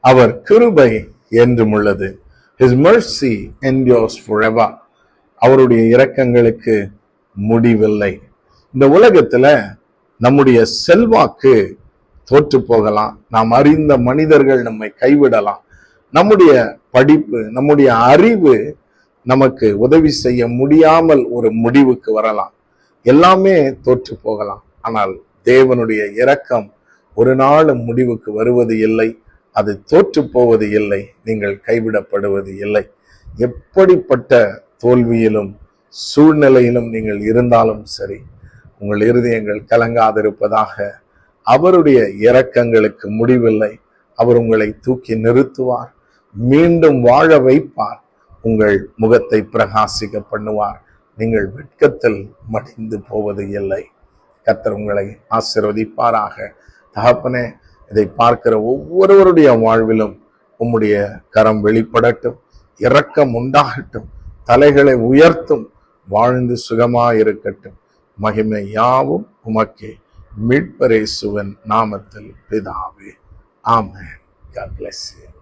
அவர் கிருபை என்றும் உள்ளது. ஹிஸ் மர்சி endures ஃபுரெவா அவருடைய இரக்கங்களுக்கு முடிவில்லை. இந்த உலகத்துல நம்முடைய செல்வாக்கு தோற்று போகலாம். நாம் அறிந்த மனிதர்கள் நம்மை கைவிடலாம். நம்முடைய படிப்பு நம்முடைய அறிவு நமக்கு உதவி செய்ய முடியாமல் ஒரு முடிவுக்கு வரலாம். எல்லாமே தோற்று போகலாம். ஆனால் தேவனுடைய இரக்கம் ஒரு நாளும் முடிவுக்கு வருவது இல்லை. அது தோற்று போவது இல்லை நீங்கள் கைவிடப்படுவது இல்லை. எப்படிப்பட்ட தோல்வியிலும் சூழ்நிலையிலும் நீங்கள் இருந்தாலும் சரி உங்கள் இருதயங்கள் கலங்காதிருப்பதாக அவருடைய இரக்கங்களுக்கு முடிவில்லை அவர் உங்களை தூக்கி நிறுத்துவார் மீண்டும் வாழ வைப்பார் உங்கள் முகத்தை பிரகாசிக்க பண்ணுவார். நீங்கள் வெட்கத்தில் மடிந்து போவது இல்லை. கத்தர் உங்களை ஆசிர்வதிப்பாராக. தகப்பனே இதை பார்க்கிற ஒவ்வொருவருடைய வாழ்விலும் உம்முடைய கரம் வெளிப்படட்டும் இரக்கம் உண்டாகட்டும் தலைகளை உயர்த்தும் வாழ்ந்து சுகமாயிருக்கட்டும். மகிமை யாவும் உமக்கே. மீட்பரேசுவன் நாமத்தில் பிதாவே. ஆமே God bless you.